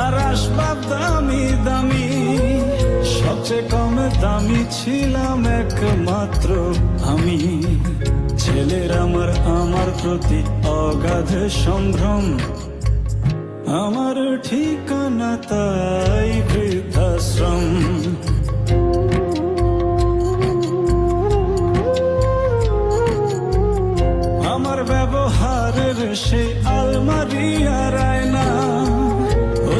আর আসবাব দামি দামি, সবচেয়ে কম দামি ছিলাম একমাত্র আমি। ছেলের আমার আমার প্রতি অগাধ সম্ভ্রম। আমার ঠিকানা তাই বৃদ্ধাশ্রম। আমার ব্যবহারের সেই আলমারি আর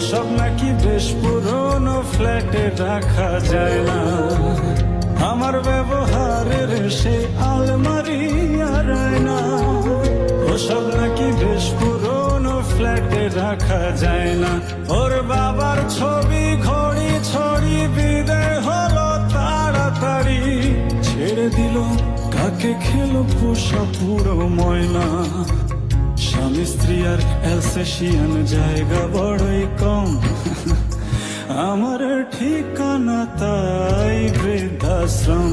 ওসব নাকি বেশ পুরনো ফ্ল্যাটে রাখা যায় না। আমার ব্যবহারের সে আলমারি আর আয়না, ওসব নাকি বেশ পুরনো ফ্ল্যাটে রাখা যায় না। ওর বাবার ছবি, ঘড়ি, ছড়ি, বিদায় হলো তাড়াতাড়ি। ছেড়ে দিল, কাকে খেলো পোষা পুরো ময়না। স্ত্রী আর অ্যালসেশিয়ান জায়গা বড়ই কম। আমার ঠিকানা তাই বৃদ্ধাশ্রম।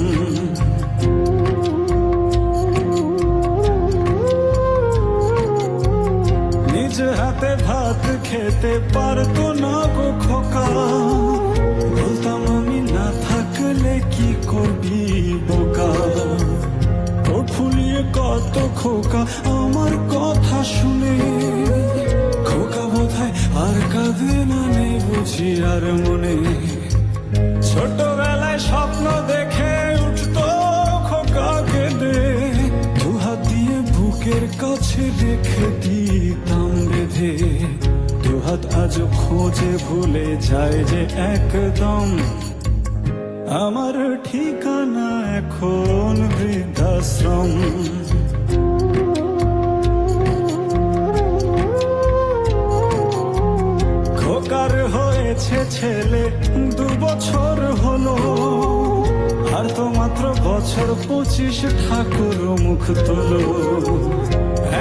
নিজ হাতে ভাত খেতে পারতো না গো। কত খোকা আমার কথা শুনে। খোকা বোধহয় আর কাঁদে না নেই বুঝি আর মনে। ছোটবেলায় স্বপ্ন দেখে উঠতো খোকা কেঁদে। দুহাত দিয়ে বুকের কাছে রেখে দিতাম বেঁধে। দুহাত আজ খোঁজে ভুলে যায় যে একদম আমার ঠিকানা এখন বৃদ্ধাশ্রম। খোকার হয়েছে ছেলে, দু বছর হলো। আর তো মাত্র বছর পঁচিশ ঠাকুর মুখ তোলো।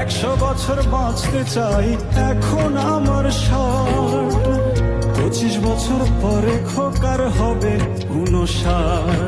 একশো বছর বাঁচতে চাই এখন আমার ষাট। পঁচিশ বছর পরে খোকার হবে উনষাট